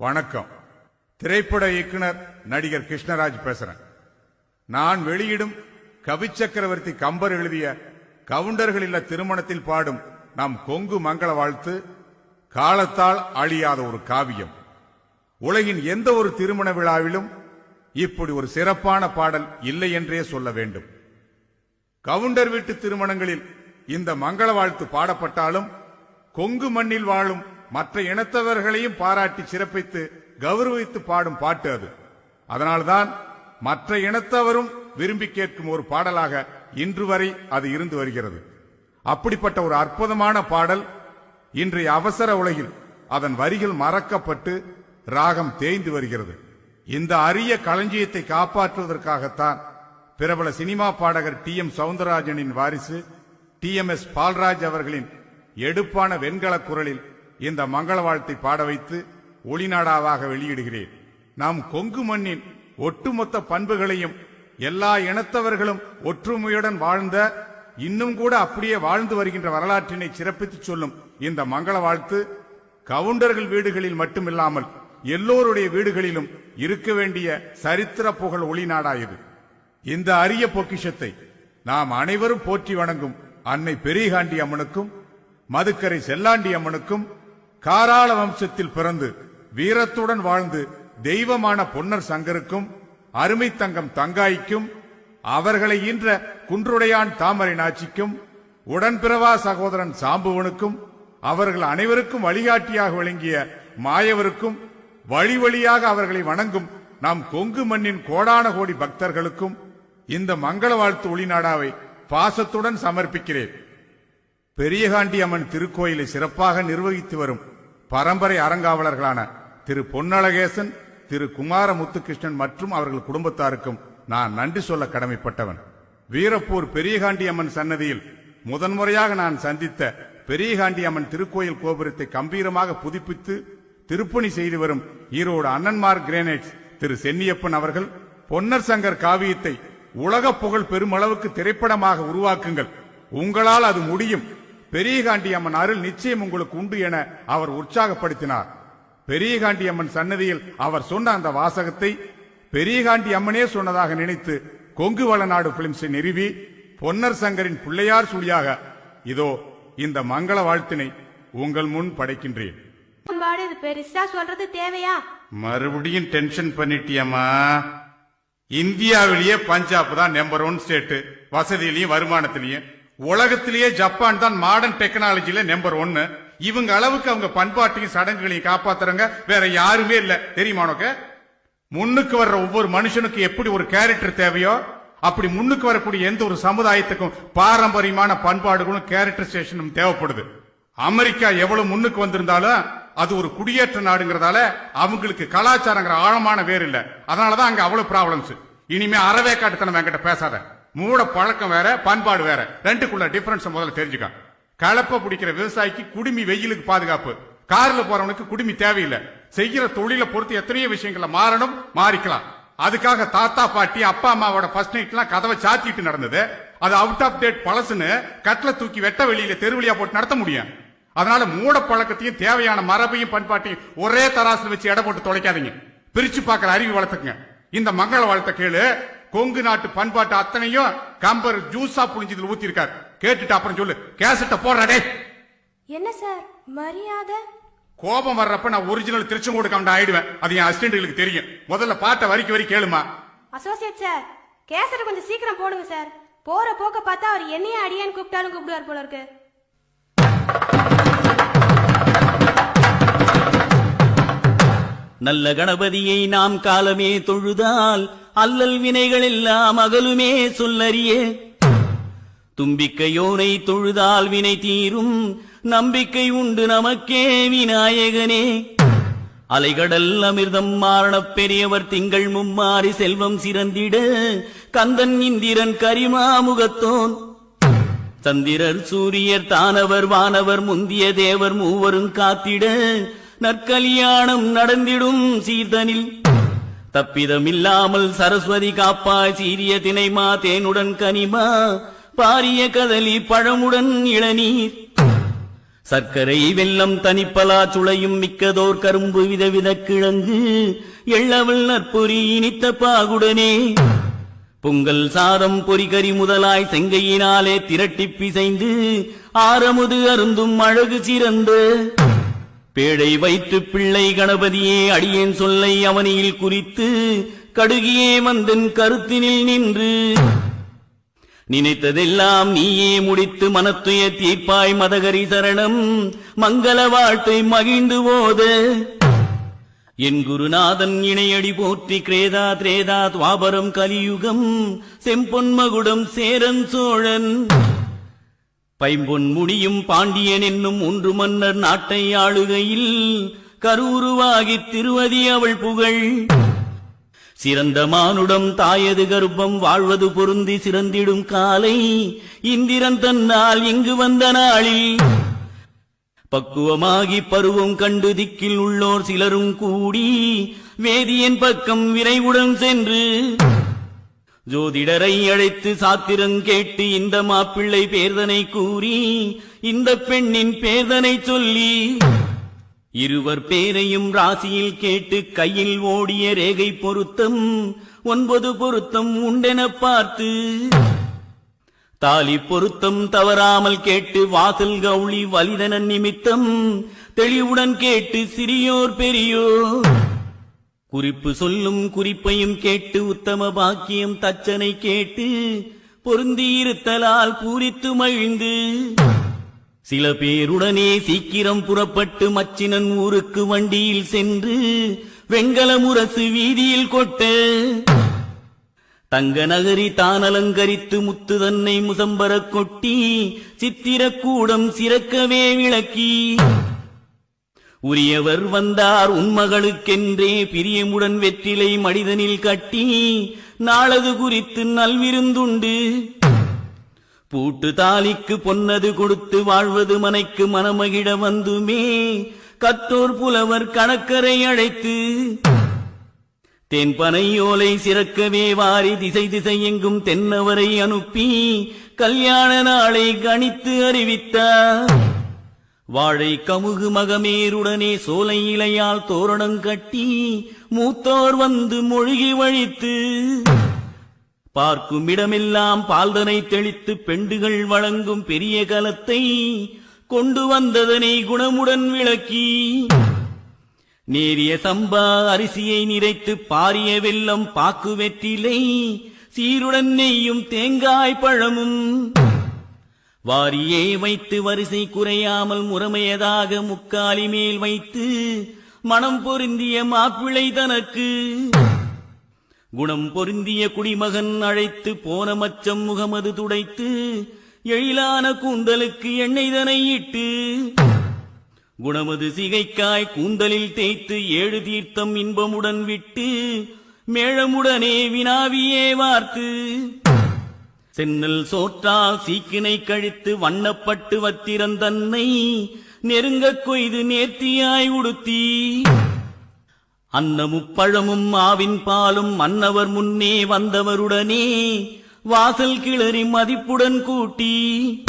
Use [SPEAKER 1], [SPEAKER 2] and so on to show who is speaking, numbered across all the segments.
[SPEAKER 1] வணக்கம். திரைப்பட இயக்குனர் நடிகர் கிருஷ்ணராஜ் பேசுறேன். நான் வெளியிடும் கவி சக்கரவர்த்தி கம்பர் எழுதிய கவுண்டர்கள் இல்ல திருமணத்தில் பாடும் நம் கொங்கு மங்கள வாழ்த்து காலத்தால் அழியாத ஒரு காவியம். உலகின் எந்த ஒரு திருமண விழாவிலும் இப்படி ஒரு சிறப்பான பாடல் இல்லை என்றே சொல்ல வேண்டும். கவுண்டர் வீட்டு திருமணங்களில் இந்த மங்கள வாழ்த்து பாடப்பட்டாலும் கொங்கு மண்ணில் வாழும் மற்ற இனத்தவர்களையும் பாராட்டி சிறப்பித்து கௌரவித்து பாடும் பாட்டு அது. அதனால்தான் மற்ற இனத்தவரும் விரும்பி கேட்கும் ஒரு பாடலாக இன்று வரை அது இருந்து வருகிறது. அப்படிப்பட்ட ஒரு அற்புதமான பாடல் இன்றைய அவசர உலகில் அதன் வரிகள் மறக்கப்பட்டு ராகம் தேய்ந்து வருகிறது. இந்த அரிய களஞ்சியத்தை காப்பாற்றுவதற்காகத்தான் பிரபல சினிமா பாடகர் டி எம் சவுந்தரராஜனின் வாரிசு டி எம் எஸ் பால்ராஜ் அவர்களின் எடுப்பான வெண்கல குரலில் இந்த மங்கள வாழ்த்தை பாட வைத்து ஒளிநாடாவாக வெளியிடுகிறேன். நாம் கொங்கு மண்ணின் ஒட்டுமொத்த பண்புகளையும் எல்லா இனத்தவர்களும் ஒற்றுமையுடன் வாழ்ந்த இன்னும் கூட அப்படியே வாழ்ந்து வருகின்ற வரலாற்றினை சிறப்பித்துச் சொல்லும் இந்த மங்கள வாழ்த்து கவுண்டர்கள் வீடுகளில் மட்டுமில்லாமல் எல்லோருடைய வீடுகளிலும் இருக்க வேண்டிய சரித்திர புகழ் ஒளிநாடாயது. இந்த அரிய பொக்கிஷத்தை நாம் அனைவரும் போற்றி வணங்கும் அன்னை பெரியகாண்டி அம்மனுக்கும் மதுக்கரை செல்லாண்டி அம்மனுக்கும் காராள வம்சத்தில் பிறந்து வீரத்துடன் வாழ்ந்து தெய்வமான பொன்னர் சங்கருக்கும் அருமை தங்கம் தங்காய்க்கும் அவர்களை ஈன்ற குன்றுடையான் தாமரை நாச்சிக்கும் உடன்பிறவா சகோதரன் சாம்புவனுக்கும் அவர்கள் அனைவருக்கும் வழிகாட்டியாக விளங்கிய மாயவருக்கும் வழி வழியாக அவர்களை வணங்கும் நம் கொங்கு மண்ணின் கோடான கோடி பக்தர்களுக்கும் இந்த மங்கள வாழ்த்து ஒளிநாடாவை பாசத்துடன் சமர்ப்பிக்கிறேன். பெரியகாண்டி அம்மன் திருக்கோயிலை சிறப்பாக நிர்வகித்து வரும் பரம்பரை அறங்காவலர்களான திரு பொன்னழகேசன் திரு குமார முத்துகிருஷ்ணன் மற்றும் அவர்கள் குடும்பத்தாருக்கும் நான் நன்றி சொல்ல கடமைப்பட்டவன். வீரப்பூர் பெரியகாண்டி அம்மன் சன்னதியில் முதன்முறையாக நான் சந்தித்த பெரியகாண்டி அம்மன் திருக்கோயில் கோபுரத்தை கம்பீரமாக புதுப்பித்து திருப்பணி செய்து வரும் ஈரோடு அண்ணன்மார் கிரேனைட்ஸ் திரு சென்னியப்பன் அவர்கள் பொன்னர் சங்கர் காவியத்தை உலக புகழ் பெருமளவுக்கு திரைப்படமாக உருவாக்குங்கள். உங்களால் அது முடியும். பெரியகாண்டி அம்மன் அருள் நிச்சயம் உங்களுக்கு உண்டு என அவர் உற்சாகப்படுத்தினார். பெரியகாண்டி அம்மன் சன்னதியில் அவர் சொன்ன அந்த வாசகத்தை பெரியகாண்டி அம்மனே சொன்னதாக நினைத்து கொங்கு வளநாடு பிலிம்ஸை நிறுவி பொன்னர் சங்கரின் பிள்ளையார் சுழியாக இதோ இந்த மங்கள வாழ்த்தினை உங்கள் முன் படைக்கின்றேன்.
[SPEAKER 2] பெருசா சொல்றது தேவையா?
[SPEAKER 1] மறுபடியும் டென்ஷன் பண்ணிட்டியம்மா. இந்தியாவிலேயே பஞ்சாப் தான் நம்பர் ஒன் ஸ்டேட் வசதியிலையும் வருமானத்திலையும். உலகத்திலேயே ஜப்பான் தான் மாடர்ன் டெக்னாலஜியில நம்பர் ஒன்னு. இவங்க அளவுக்கு அவங்க பண்பாட்டையும் சடங்குகளையும் காப்பாத்துறாங்க வேற யாருமே இல்ல. தெரியுமா உனக்கு? முன்னுக்கு வர்ற ஒவ்வொரு மனுஷனுக்கு எப்படி ஒரு கேரக்டர் தேவையோ அப்படி முன்னுக்கு வரக்கூடிய எந்த ஒரு சமுதாயத்துக்கும் பாரம்பரியமான பண்பாடுகளும் கேரக்டரைசேஷனும் தேவைப்படுது. அமெரிக்கா எவ்வளவு முன்னுக்கு வந்திருந்தாலும் அது ஒரு குடியேற்ற நாடுங்கிறதால அவங்களுக்கு கலாச்சாரங்கிற ஆழமான வேர் இல்ல. அதனாலதான் அங்க அவ்வளவு ப்ராப்ளம்ஸ் இனிமே அறவே காட்டுத்தனம் என்கிட்ட பேசாத. மூட பழக்கம் வேற பண்பாடு வேற. ரெண்டுக்குள்ள டிஃபரன்ஸ் முதல்ல தெரிஞ்சுக்க. கலப்ப பிடிக்கிற விவசாயிக்கு குடுமி வெயிலுக்கு பாதுகாப்பு. கார்ல போறவனுக்கு குடுமி தேவையில்லை. செய்யற தொழிலை பொறுத்து எத்தனையோ விஷயங்களை மாறணும் மாறிக்கலாம். அதுக்காக தாத்தா பாட்டி அப்பா அம்மாவோட ஃபர்ஸ்ட் நைட்லாம் கதவை சாத்திட்டு நடந்தது. அது அவுட் ஆஃப் டேட் பழசுன்னு கட்டில தூக்கி வெட்ட வெளியில தெருவழியா போட்டு நடத்த முடியும். அதனால மூட பழக்கத்தையும் தேவையான மரபையும் பண்பாட்டையும் ஒரே தராசில் வச்சு எடை போட்டு தொலைக்காதீங்க. பிரிச்சு பார்க்கிற அறிவு வளர்த்துக்குங்க. இந்த மங்கள வாழ்த்த கேளு. கொங்கு நாட்டு பண்பாட்டு அத்தனையும் கம்பர் ஜூஸா புளிஞ்சதுல ஊத்தி இருக்காரு கேட்டுட்டு அப்புறம் சொல்லு. கேசட்ட போடுறடே
[SPEAKER 2] என்ன சார்? மரியாதை?
[SPEAKER 1] கோபம் வர்றப்ப நான் ஒரிஜினல் திருச்செங்கோடு கவுண்ட ஆயிடுவேன். அது என் அசிஸ்டன்ட்களுக்கு தெரியும். முதல்ல பாட்டை வரிக்கு வரி கேளுமா.
[SPEAKER 2] அசோசியேட் சார் கேசட் கொஞ்சம் சீக்கிரம் போடுங்க சார். போற போக்க பார்த்தா அவர் என்னைய அடியான்னு கூப்பிட்டாலும் கூப்பிடுவார் போல இருக்கு.
[SPEAKER 3] நல்ல கணபதியை நாம் காலமே தொழுதால் அல்லல் வினைகள் எல்லாம் அகலுமே சொல்லறிய. தும்பிக்கையோனை தொழுதால் வினை தீரும் நம்பிக்கை உண்டு நமக்கே விநாயகனே. அலைகடல் அமிர்தம் மாரணப் பெரியவர் திங்கள் மும்மாறி செல்வம் சிறந்திட கந்தன் இந்திரன் கரிமாமுகத்தோன் சந்திரர் சூரியர் தானவர் வானவர் முந்திய தேவர் மூவரும் காத்திட நற்கலியாணம் நடந்திடும் சீர்தனில். தப்பிதமில்லாமல் சரஸ்வதி காப்பாய் சீரிய தினைமா தேனுடன் கனிமா பாரிய கதலி பழமுடன் இளநீர். சர்க்கரை வெல்லம் தனிப்பலா சுளையும் மிக்கதோர் கரும்பு விதவித கிழங்கு எள்ளவள் நற்பொறி இனித்த பாகுடனே. பொங்கல் சாதம் பொறிகறி முதலாய் செங்கையினாலே திரட்டிப் பிசைந்து ஆரமுது அருந்தும் அழகு சிறந்து பேழை வைத்து பிள்ளை கணபதியே அடியேன் சொல்லை அவனியில் குறித்து கடுகியே மந்தன் கருத்தினில் நின்று. நினைத்ததெல்லாம் நீயே முடித்து மனத்துய தீப்பாய் மதகரி சரணம் மங்கள வாழ்த்தை மகிழ்ந்து போத. என் குருநாதன் இணையடி போற்றி கிரேதா திரேதா துவாபரம் கலியுகம் செம்பொன் மகுடம் சேரன் சோழன். பைம்பொன் முடியும் பாண்டியன் என்னும் ஒன்று மன்னர் நாட்டை ஆளுகையில் கருவுருவாகி திருவதி அவள் புகழ். சிறந்த மானுடம் தாயது கர்ப்பம் வாழ்வது பொருந்தி சிறந்திடும் காலை இந்திரன் தன்னால் இங்கு வந்த நாளில். பக்குவமாகி பருவம் கண்டு திக்கில் உள்ளோர் சிலரும் கூடி வேதியின் பக்கம் விரைவுடன் சென்று ஜோதிடரை அழைத்து சாத்திரம் கேட்டு இந்த மாப்பிள்ளை பேர்தனை கூறி இந்த பெண்ணின் பேர்தனை சொல்லி இருவர் பேரையும் ராசியில் கேட்டு கையில் ஓடிய ரேகை பொருத்தம் ஒன்பது பொருத்தம் உண்டென பார்த்து தாலி பொருத்தம் தவறாமல் கேட்டு வாசல் கௌளி வலிதன நிமித்தம் தெளிவுடன் கேட்டு சிறியோர் பெரியோர் குறிப்பு சொல்லும் குறிப்பையும் கேட்டு உத்தம பாக்கியம் தச்சனை கேட்டு பொருந்தியிருத்தலால் பூரித்து மகிழ்ந்து. சில பேருடனே சீக்கிரம் புறப்பட்டு மச்சினன் ஊருக்கு வண்டியில் சென்று வெங்கல முரசு வீதியில் கொட்ட. தங்க நகரி தான் அலங்கரித்து முத்து தன்னை முசம்பரக் கொட்டி சித்திரக்கூடம் சிறக்கவே விளக்கி. உரியவர் வந்தார் உன்மகளுக்கென்றே பிரியமுடன் வெற்றிலை மனிதனில் கட்டி நாளது குறித்து நல்விருந்துண்டு. பூட்டு தாலிக்கு பொன்னது கொடுத்து வாழ்வது மனைக்கு மனமகிழ வந்துமே. கத்தோர் புலவர் கணக்கரை அழைத்து தென்பனையோலை சிறக்கவே வாரி திசை திசை எங்கும் தென்னவரை அனுப்பி கல்யாண நாளை கணித்து அறிவித்தார். வாழை கமுகு மகமேருடனே சோலை இலையால் தோரணம் கட்டி மூத்தோர் வந்து மொழிகி வழித்து பார்க்கும் இடமெல்லாம் பால்தனை தெளித்து பெண்டுகள் வழங்கும் பெரிய கலத்தை கொண்டு வந்ததனை குணமுடன் விளக்கி நேரிய சம்பா அரிசியை நிறைத்து பாரிய வெல்லம் பாக்கு வெற்றிலை சீருடன் நெய்யும் தேங்காய் பழமும் வாரியே வைத்து வரிசை குறையாமல் முறைமையதாக முக்காலி மேல் வைத்து மனம் பொருந்திய மாப்பிள்ளை தனக்கு. குணம் பொருந்திய குடிமகன் அழைத்து போன மச்சம் முகமது துடைத்து எழிலான கூந்தலுக்கு எண்ணெய் தனை இட்டு. குணமது சிகைக்காய் கூந்தலில் தேய்த்து ஏழு தீர்த்தம் இன்பமுடன் விட்டு மேளமுடனே வினாவியே வார்த்து. சென்னல் சோற்றா சீக்கினை கழித்து வண்ணப்பட்டு வத்திரந்தன்னை நெருங்க நெருங்கக் கொய்து நேர்த்தியாய் உடுத்தி. அன்னமும் பழமும் ஆவின் பாலும் மன்னவர் முன்னே வந்தவருடனே வாசல் கிளறி மதிப்புடன் கூட்டி.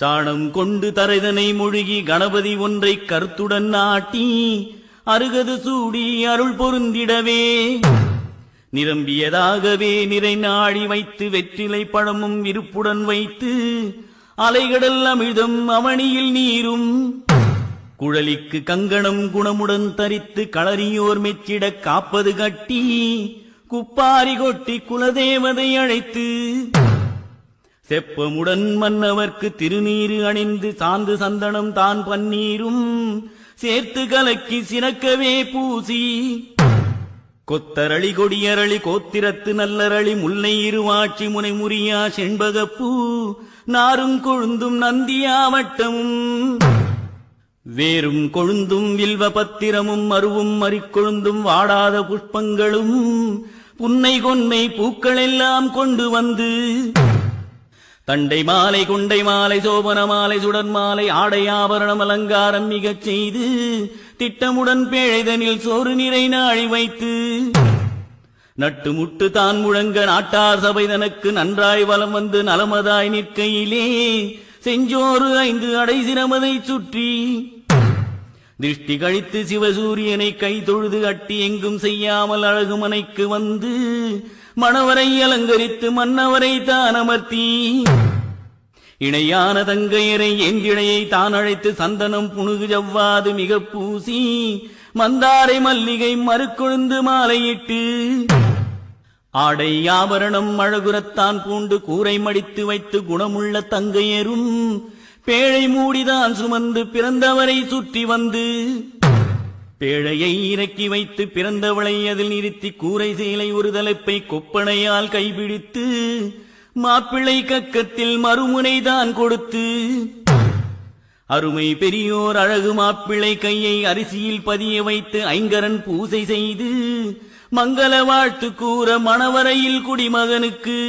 [SPEAKER 3] சாணம் கொண்டு தரைதனை மொழிகி கணபதி ஒன்றை கருத்துடன் நாட்டி அருகது சூடி அருள் பொருந்திடவே. நிரம்பியதாகவே நிறை நாடி வைத்து வெற்றிலை பழமும் இருப்புடன் வைத்து அலைகடல் அமிழ்தம் அவனியில் நீரும். குழலிக்கு கங்கணம் குணமுடன் தரித்து களறியோர் மெச்சிடக் காப்பது கட்டி குப்பாரி கொட்டி குலதேவதை அழைத்து. செப்பமுடன் மன்னவர்க்கு திருநீரு அணிந்து சாந்து சந்தனம் தான் பன்னீரும். சேர்த்து கலக்கி சிறக்கவே பூசி கொத்தரளி கொடியரளி கோத்திரத்து நல்லரளி முல்லை இருவாட்சி முனை முறியா செண்பகப்பூ நாரும் கொழுந்தும் நந்தியாவட்டமும் வேறும் கொழுந்தும் வில்வ பத்திரமும் மருவும் மறிக்கொழுந்தும் வாடாத புஷ்பங்களும் புன்னை கொன்னை பூக்களெல்லாம் கொண்டு வந்து தண்டை மாலை குண்டை மாலை சோபன மாலை சுடர் மாலை ஆடை ஆபரணம் அலங்காரம் மிகச் செய்து திட்டமுடன் பேழைதனில் சோறு நிறை நாழி வைத்து நட்டு முட்டு தான் முழங்க நாட்டார் சபை தனக்கு நன்றாய் வலம் வந்து நலமதாய் நிற்கையிலே செஞ்சோறு ஐந்து அடை சிரமதை சுற்றி திருஷ்டி கழித்து சிவசூரியனை கை தொழுது அட்டி எங்கும் செய்யாமல் அழகுமனைக்கு வந்து மணவரை அலங்கரித்து மன்னவரை தான் அமர்த்தி. இணையான தங்கையரை ஏந்திழையை தான் அழைத்து சந்தனம் புணுகு ஜவ்வாது மிக பூசி மந்தாரை மல்லிகை மறுக்கொழுந்து மாலையிட்டு ஆடை ஆபரணம் அழகுரத்தான் பூண்டு கூரை மடித்து வைத்து குணமுள்ள தங்கையரும் பேழை மூடிதான் சுமந்து பிறந்தவரை சுற்றி வந்து பேழையை இறக்கி வைத்து பிறந்தவளை அதில் நிறுத்தி கூரை சேலை ஒரு தலைப்பை கொப்பனையால் கைபிடித்து மாப்பிள்ளை கக்கத்தில் மறுமுனைதான் கொடுத்து. அருமை பெரியோர் அழகு மாப்பிள்ளை கையை அரிசியில் பதிய வைத்து ஐங்கரன் பூசை செய்து மங்கள வாழ்த்து கூற மணவரையில் குடிமகனுக்கு.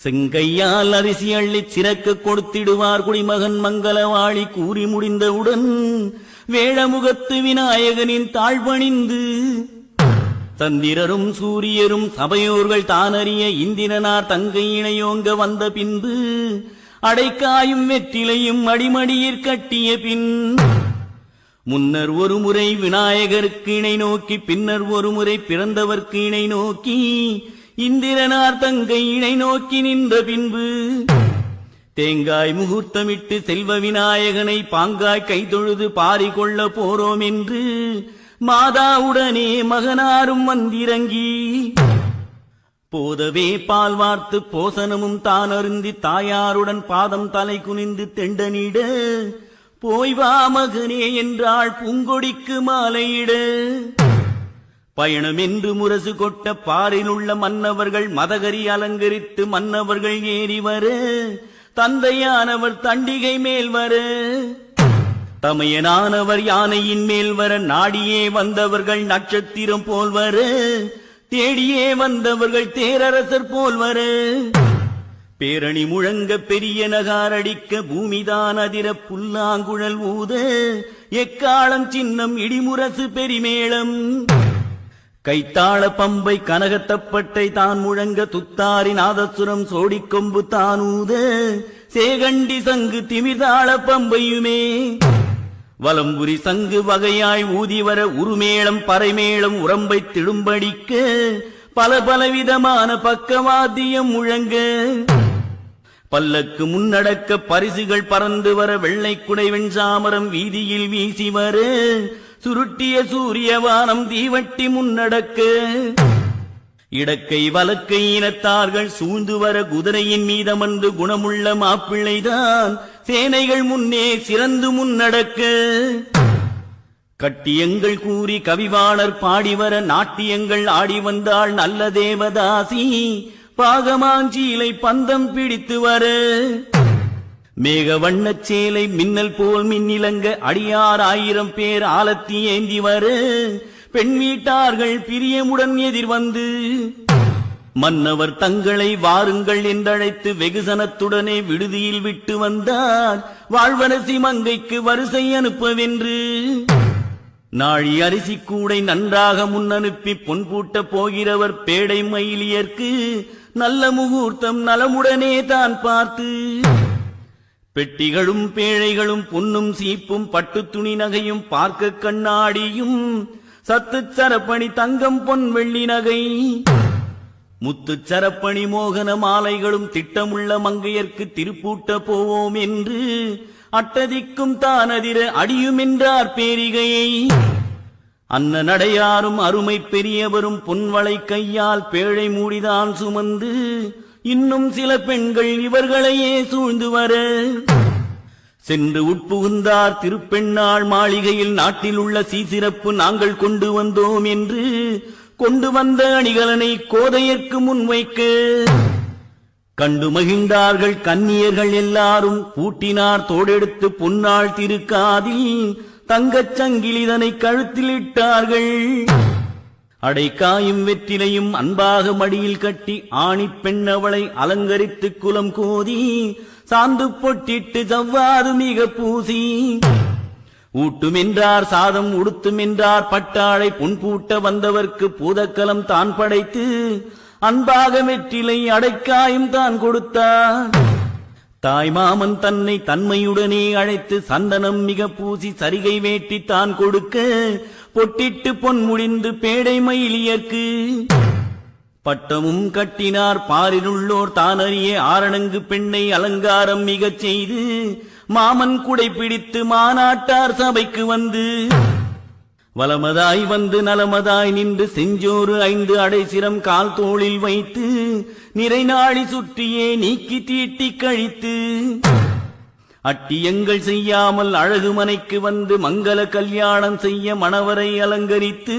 [SPEAKER 3] செங்கையால் அரிசி அள்ளிச் சிறக்க கொடுத்திடுவார் குடிமகன் மங்களவாளி கூறி முடிந்தவுடன் வேழமுகத்து விநாயகனின் தாழ்வணிந்து. சந்திரரும் சூரியரும் சபையோர்கள் தானறிய இந்திரனார் தங்கை இணையோங்க வந்த பின்பு அடைக்காயும் வெற்றிலையும் அடிமடியிற் கட்டிய பின் முன்னர் ஒரு முறை விநாயகருக்கு இணை நோக்கி பின்னர் ஒரு முறை பிறந்தவர்க்கு இணை நோக்கி இந்திரனார் தங்கை இணை நோக்கி நின்ற பின்பு தேங்காய் முகூர்த்தமிட்டு செல்வ விநாயகனை பாங்காய் கைதொழுது பாரி கொள்ள போறோம் என்று மாதாவுடனே மகனாரும் வந்திறங்கி போதவே பால் வார்த்து போசனமும் தான் அருந்தி தாயாருடன் பாதம் தலை குனிந்து தெண்டனிட போய் வா மகனே என்றாள் பூங்கொடிக்கு மாலையிட. பயணம் என்று முரசு கொட்ட பாரில் உள்ள மன்னவர்கள் மதகரி அலங்கரித்து மன்னவர்கள் ஏறி வரு. தந்தையானவர் தண்டிகை மேல் வரு. தமையனானவர் யானையின் மேல் வர. நாடியே வந்தவர்கள் நட்சத்திரம் போல் வரு. தேடியே வந்தவர்கள் தேரரசர் போல் வரு. பேரணி முழங்க பெரிய நகாரடிக்க பூமிதான் அதிர புல்லாங்குழல் ஊது. எக்காலம் சின்னம் இடிமுரசு பெருமேளம். கைத்தாள பம்பை கனகத்தப்பட்டை தான் முழங்க துத்தாரி நாதசுரம் சோடிக்கொம்பு தானூத. சேகண்டி சங்கு திமிதாள பம்பையுமே. வலம்புரி சங்கு வகையாய் ஊதி வர உருமேளம் பறைமேளம் உரம்பை திடும்படிக்க பல பலவிதமான பக்கவாத்தியம் முழங்க. பல்லக்கு முன்னடக்க பரிசுகள் பறந்து வர வெள்ளை குடை வெண்சாமரம் வீதியில் வீசி வர சுருட்டிய சூரியவானம் தீவட்டி முன்னடக்கு. இடக்கை வலக்கை இனத்தார்கள் சூழ்ந்து வர குதிரையின் மீதமன்று குணமுள்ள மாப்பிள்ளைதான் சேனைகள் முன்னே சிறந்து முன்னடக்கு. கட்டியங்கள் கூறி கவிவாளர் பாடிவர நாட்டியங்கள் ஆடி வந்தாள் நல்ல தேவதாசி. பாகமாஞ்சீலை பந்தம் பிடித்து வர. மேக வண்ணச் சேலை மின்னல் போல் மின்னிலங்க அடியார் ஆயிரம் பேர் ஆலத்தி ஏந்தி வரு. பெண் வீட்டார்கள் பிரியமுடன் எதிர் வந்து மன்னவர் தங்களை வாருங்கள் என்றழைத்து வெகுசனத்துடனே விடுதியில் விட்டு வந்தார். வாழ்வரசி மங்கைக்கு வரிசை அனுப்பவென்று. நாழி அரிசி கூடை நன்றாக முன்னனுப்பி பொன் பூட்ட போகிறவர் பேடை மயிலியர்க்கு நல்ல முகூர்த்தம் நலமுடனே தான் பார்த்து. பெட்டிகளும் பேழைகளும் பொன்னும் சீப்பும் பட்டுத் துணி நகையும் பார்க்க கண்ணாடியும் சத்துச் சரப்பணி தங்கம் பொன் வெள்ளி நகை. முத்துச் சரப்பணி மோகன மாலைகளும் திட்டமுள்ள மங்கையர்க்கு திருப்பூட்ட போவோம் என்று அட்டதிக்கும் தானதிர அடியும் என்றார் பேரிகையை. அன்ன நடையாரும் அருமை பெரியவரும் பொன்வளை கையால் பேழை மூடிதான் சுமந்து இன்னும் சில பெண்கள் இவர்களையே சூழ்ந்து வர. சென்று உட்புகுந்தார் திருப்பெண்ணாள் மாளிகையில் நாட்டில் உள்ள சீசிறப்பு நாங்கள் கொண்டு வந்தோம் என்று கொண்டு வந்த அணிகலனை கோதையர்க்கு முன்வைக்க கண்டு மகிழ்ந்தார்கள் கன்னியர்கள் எல்லாரும் பூட்டினார் தோடெடுத்து பொன்னாள் திருக்காதில் தங்கச் சங்கிலிதனை கழுத்தில் இட்டார்கள். அடைக்காயும் வெற்றிலையும் அன்பாக மடியில் கட்டி ஆணிப் பெண்ணவளை அலங்கரித்து குலம் கோதி சாந்து பொட்டிட்டு ஜவ்வாது மிக பூசி. ஊட்டுமென்றார் சாதம் உடுத்துமென்றார் பட்டாளை புன்பூட்ட வந்தவர்க்கு பூதக்கலம் தான் படைத்து அன்பாக வெற்றிலை அடைக்காயும் தான் கொடுத்தார். தாய் மாமன் தன்னை தன்மையுடனே அழைத்து சந்தனம் மிக பூசி சரிகை வேட்டி தான் கொடுக்க பொட்டிட்டு பொன் முடிந்து பேடை மயிலியர்க்கு. பட்டமும் கட்டினார் பாரினுள்ளோர் தானறிய ஆரணங்கு பெண்ணை அலங்காரம் மிகச் செய்து மாமன் குடை பிடித்து மாநாட்டார் சபைக்கு வந்து. வலமதாய் வந்து நலமதாய் நின்று செஞ்சோறு ஐந்து அடைசிரம் கால் தோளில் வைத்து நிறைநாழி சுற்றியே நீக்கி தீட்டி கழித்து. அட்டியங்கள் செய்யாமல் அழகு மனைக்கு வந்து மங்கள கல்யாணம் செய்ய மணவரை அலங்கரித்து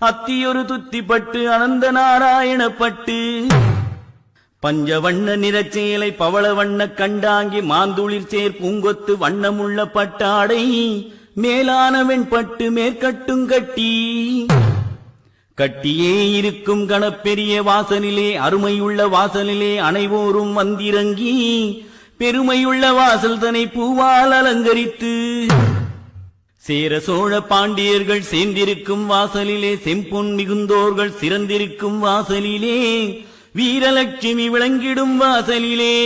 [SPEAKER 3] அத்தியொரு துத்திப்பட்டு அனந்த நாராயணப்பட்டு பஞ்சவண்ண நிறச்சேலை பவள வண்ண கண்டாங்கி மாந்துளிர் சேர் பூங்கொத்து வண்ணமுள்ள பட்டாடை மேலானவன் பட்டு மேற்கட்டும் கட்டி. கட்டியே இருக்கும் கணப்பெரிய வாசலிலே அருமையுள்ள வாசலிலே அனைவோரும் வந்திறங்கி பெருமையுள்ள வாசல் தனை பூவால் அலங்கரித்து. சேர சோழ பாண்டியர்கள் சேர்ந்திருக்கும் வாசலிலே செம்பொன் மிகுந்தோர்கள் சிறந்திருக்கும் வாசலிலே வீரலட்சுமி விளங்கிடும் வாசலிலே.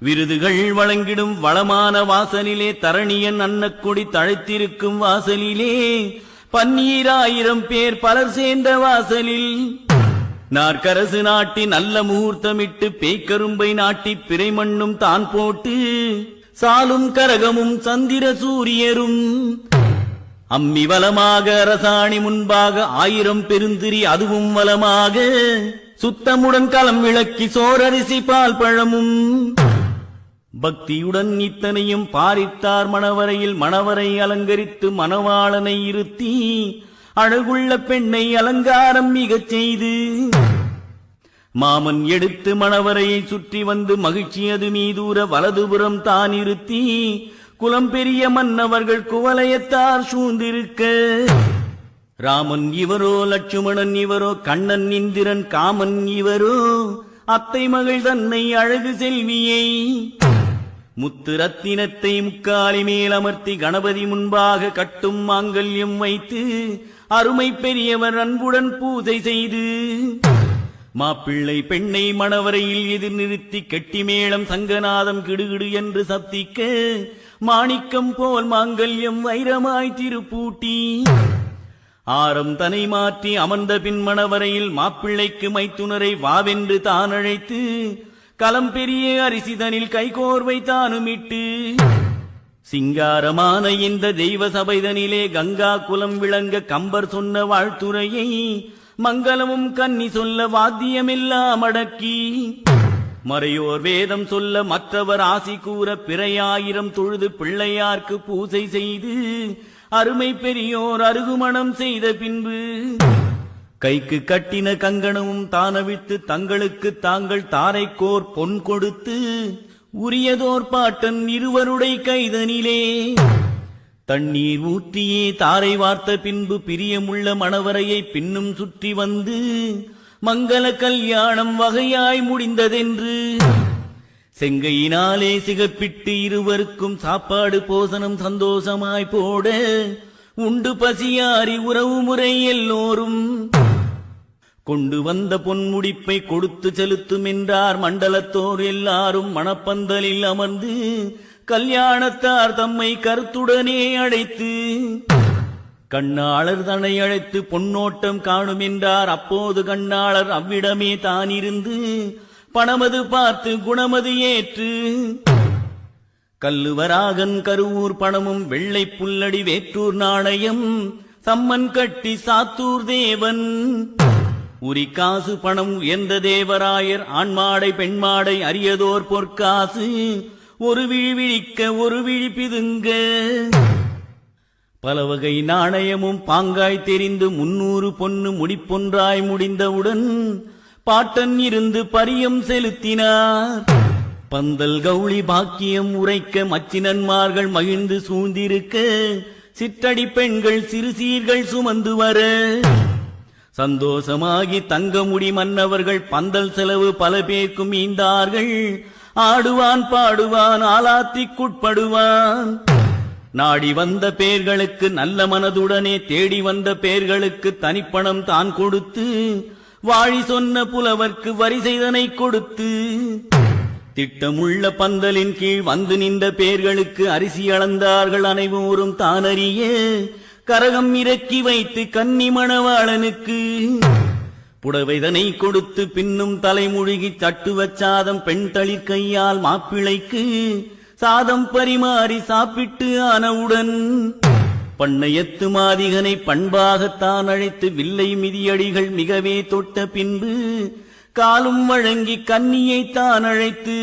[SPEAKER 3] விருதுகள் வழங்கிடும் வளமான வாசலிலே தரணியன் அன்னக்கொடி தழைத்திருக்கும் வாசலிலே பன்னீராயிரம் பேர் பலர் சேர்ந்த வாசலில். நாற்கரசு நாட்டி நல்ல முகூர்த்தமிட்டு பேய்க்கரும்பை நாட்டி பிறை மண்ணும் தான் போட்டு சாலும் கரகமும் சந்திர சூரியரும். அம்மி வலமாக அரசாணி முன்பாக ஆயிரம் பெருந்திரி அதுவும் வலமாக சுத்தமுடன் களம் விளக்கி சோரரிசி பால் பழமும். பக்தியுடன் இத்தனையும் பாரித்தார் மணவரையில் மணவரை அலங்கரித்து மணவாளனை இருத்தி அழகுள்ள பெண்ணை அலங்காரம் மிகச் செய்து. மாமன் எடுத்து மணவரையை சுற்றி வந்து மகிழ்ச்சியது மீதூர வலதுபுறம் தான் இருத்தி குலம் பெரிய மன்னவர்கள் குவலயத்தார் சூழ்ந்திருக்க. ராமன் இவரோ லட்சுமணன் இவரோ கண்ணன் இந்திரன் காமன் இவரோ அத்தை மகள் தன்னை அழகு செல்வியை. முத்து ரத்தினத்தை முக்காலி மேல் அமர்த்தி கணபதி முன்பாக கட்டும் மாங்கல்யம் வைத்து அருமை பெரியவர் அன்புடன் பூஜை செய்து மாப்பிள்ளை பெண்ணை மணவரையில் எதிர் நிறுத்தி கெட்டி மேளம் சங்கநாதம் கிடுகிடு என்று சப்திக்க மாணிக்கம் போல் மாங்கல்யம் வைரமாய் திருப்பூட்டி ஆரம் தனை மாற்றி அமர்ந்த பின் மணவரையில் மாப்பிள்ளைக்கு மைத்துனரை வாவென்று தான் அழைத்து களம் பெரிய அரிசிதனில் கைகோர்வை தானுமிட்டு சிங்காரமான இந்த தெய்வ சபைதனிலே கங்கா குலம் விளங்க கம்பர் சொன்ன வாழ்த்துரையை மங்களமும் கன்னி சொல்ல வாத்தியமில்லாம் அடக்கி. மறையோர் வேதம் சொல்ல மற்றவர் ஆசி கூற பிறையாயிரம் தொழுது பிள்ளையார்க்கு பூசை செய்து அருமை பெரியோர் அருகுமணம் செய்த பின்பு கைக்கு கட்டின கங்கணமும் தானவித்து தங்களுக்கு தாங்கள் தாரைக்கோர் பொன் கொடுத்து உரியதோர் பாட்டன் இருவருடை கைதனிலே. தண்ணீர் ஊற்றியே தாரை வார்த்த பின்பு பிரியமுள்ள மணவரையை பின்னும் சுற்றி வந்து மங்கள கல்யாணம் வகையாய் முடிந்ததென்று. செங்கையினாலே சிகப்பிட்டு இருவருக்கும் சாப்பாடு போசனம் சந்தோஷமாய் போட உண்டு பசியாரி உறவு முறை எல்லோரும். கொண்டு வந்த பொன்முடிப்பை கொடுத்து செலுத்தும் என்றார் மண்டலத்தோர் எல்லாரும் மணப்பந்தலில் அமர்ந்து கல்யாணத்தார் தம்மை கருத்துடனே அழைத்து கண்ணாளர் தன்னை அழைத்து பொன்னோட்டம் காணும் என்றார். அப்போது கண்ணாளர் அவ்விடமே தானிருந்து பணமது பார்த்து குணமது ஏற்று கல்லுவராகன் கருவூர் பணமும் வெள்ளை புல்லடி வேற்றூர் நாணயம் சம்மன் கட்டி சாத்தூர் தேவன். உரி காசு பணம் உயர்ந்த தேவராயர் ஆண்மாடை பெண்மாடை அரியதோர் பொற்காசு. ஒரு விழி விழிக்க ஒரு விழி பிதுங்க பல வகை நாணயமும் பாங்காய் தெரிந்து முன்னூறு பொன்னு முடிப்பொன்றாய் முடிந்தவுடன் பாட்டன் இருந்து பரியம் செலுத்தினார். பந்தல் கௌளி பாக்கியம் உரைக்க மச்சினன்மார்கள் மகிழ்ந்து சூழ்ந்திருக்க சிற்றடி பெண்கள் சிறு சீர்கள் சுமந்து வர. சந்தோஷமாகி தங்கமுடி மன்னவர்கள் பந்தல் செலவு பல பேர்க்கும் ஈந்தார்கள் ஆடுவான் பாடுவான் ஆலாத்திக்குட்படுவான் நாடி வந்த பேர்களுக்கு நல்ல மனதுடனே தேடி வந்த பேர்களுக்கு தனிப்பணம் தான் கொடுத்து வாழி சொன்ன புலவர்க்கு வரி கொடுத்து. திட்டமுள்ள பந்தலின் கீழ் வந்து நின்ற பேர்களுக்கு அரிசி அளந்தார்கள் அனைவரும் தானறிய கரகம் இறக்கி வைத்து கன்னி மணவாளனுக்கு புடவைதனை கொடுத்து பின்னும் தலைமுழுகி தட்டு வச்சாதம் பெண் தளிர் கையால் மாப்பிளைக்கு சாதம் பரிமாறி சாப்பிட்டு ஆனவுடன் பண்ணையத்து மாதிகனை பண்பாகத்தான் அழைத்து வில்லை மிதியடிகள் மிகவே தொட்ட பின்பு காலும் வழங்கி கன்னியை தான் அழைத்து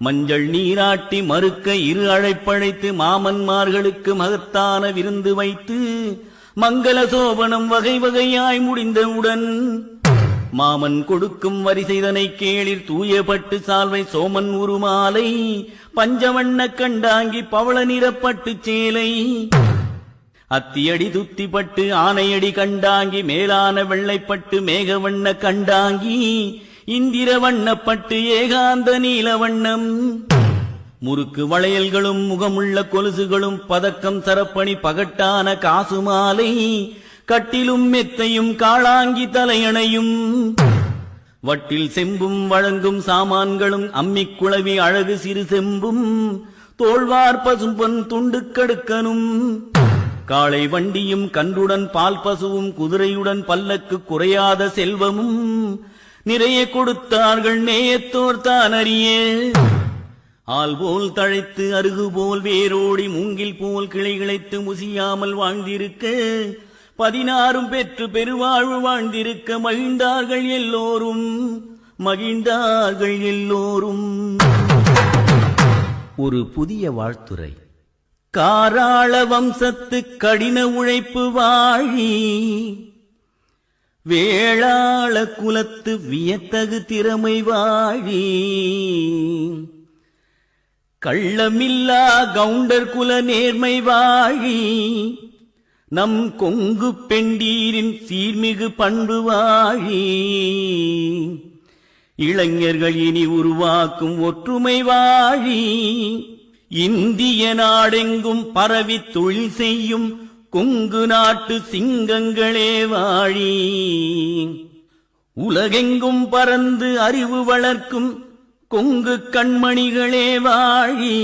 [SPEAKER 3] மஞ்சள் நீராட்டி மறுக்க இரு அழைப்பழைத்து மாமன்மார்களுக்கு மகத்தான விருந்து வைத்து மங்கள சோபனம் வகை வகையாய் முடிந்தவுடன் மாமன் கொடுக்கும் வரிசைதனை கேளிர் தூயப்பட்டு சால்வை சோமன் உருமாலை பஞ்சவண்ண கண்டாங்கி பவள நிறப்பட்டு சேலை அத்தியடி துத்திப்பட்டு ஆனையடி கண்டாங்கி மேலான வெள்ளைப்பட்டு மேகவண்ண கண்டாங்கி இந்திர வண்ணப்பட்டு ஏகாந்த நீல வண்ணம் முறுக்கு வளையல்களும் முகமுள்ள கொலுசுகளும் பதக்கம் சரப்பணி பகட்டான காசு மாலை கட்டிலும் மெத்தையும் காளாங்கி தலையணையும். வட்டில் செம்பும் வழங்கும் சாமான்களும் அம்மிக்குழவி அழகு சிறு செம்பும் தோள்வார் பசும்பொன் துண்டு கடுக்கனும். காளை வண்டியும் கன்றுடன் பால் பசுவும் குதிரையுடன் பல்லக்கு குறையாத செல்வமும். நிறைய கொடுத்தார்கள் நேயத்தோர் தான் அறிய ஆள் போல் தழைத்து அருகு போல் வேரோடி மூங்கில் போல் கிளை கிளைத்து முசியாமல் வாழ்ந்திருக்க பதினாறும் பெற்று பெருவாழ்வு வாழ்ந்திருக்க மகிழ்ந்தார்கள் எல்லோரும் மகிழ்ந்தார்கள் எல்லோரும். ஒரு புதிய வாழ்த்துரை. காராள வம்சத்து கடின உழைப்பு வாழி வேளாள குலத்து வியத்தகு திறமை வாழி. கள்ளமில்லா கவுண்டர் குல நேர்மை வாழி. நம் கொங்கு பெண்டீரின் சீர்மிகு பண்பு வாழி. இளைஞர்கள் இனி உருவாக்கும் ஒற்றுமை வாழி. இந்திய நாடெங்கும் பரவி தொழில் செய்யும் கொங்கு நாட்டு சிங்கங்களே வாழி. உலகெங்கும் பறந்து அறிவு வளர்க்கும் கொங்கு கண்மணிகளே வாழி.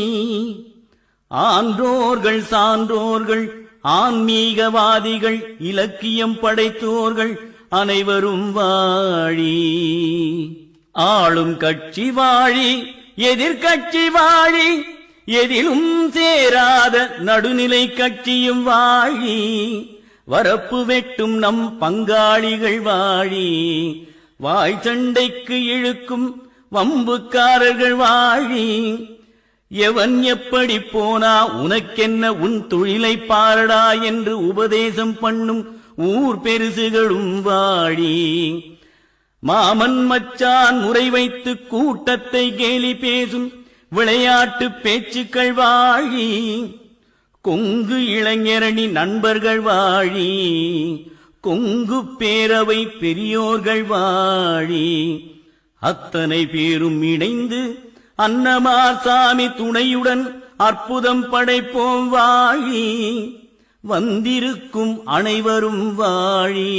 [SPEAKER 3] ஆன்றோர்கள் சான்றோர்கள் ஆன்மீகவாதிகள் இலக்கியம் படைத்தோர்கள் அனைவரும் வாழி. ஆளும் கட்சி வாழி எதிர்கட்சி வாழி. எதிலும் சேராத நடுநிலை கட்சியும் வாழி வரப்பு வெட்டும் நம் பங்காளிகள் வாழி வாய் சண்டைக்கு இழுக்கும் வம்புக்காரர்கள் வாழி எவன் எப்படி போனா உனக்கென்ன உன் தொழிலை பாரடா என்று உபதேசம் பண்ணும் ஊர் பெருசுகளும் வாழி. மாமன் மச்சான் முறை வைத்து கூட்டத்தை கேலி பேசும் விளையாட்டு பேச்சுக்கள் வாழி கொங்கு இளைஞரணி நண்பர்கள் வாழி கொங்கு பேரவை பெரியோர்கள் வாழி. அத்தனை பேரும் இணைந்து அன்னமார் சாமி துணையுடன் அற்புதம் படைப்போம் வாழி. வந்திருக்கும் அனைவரும் வாழி.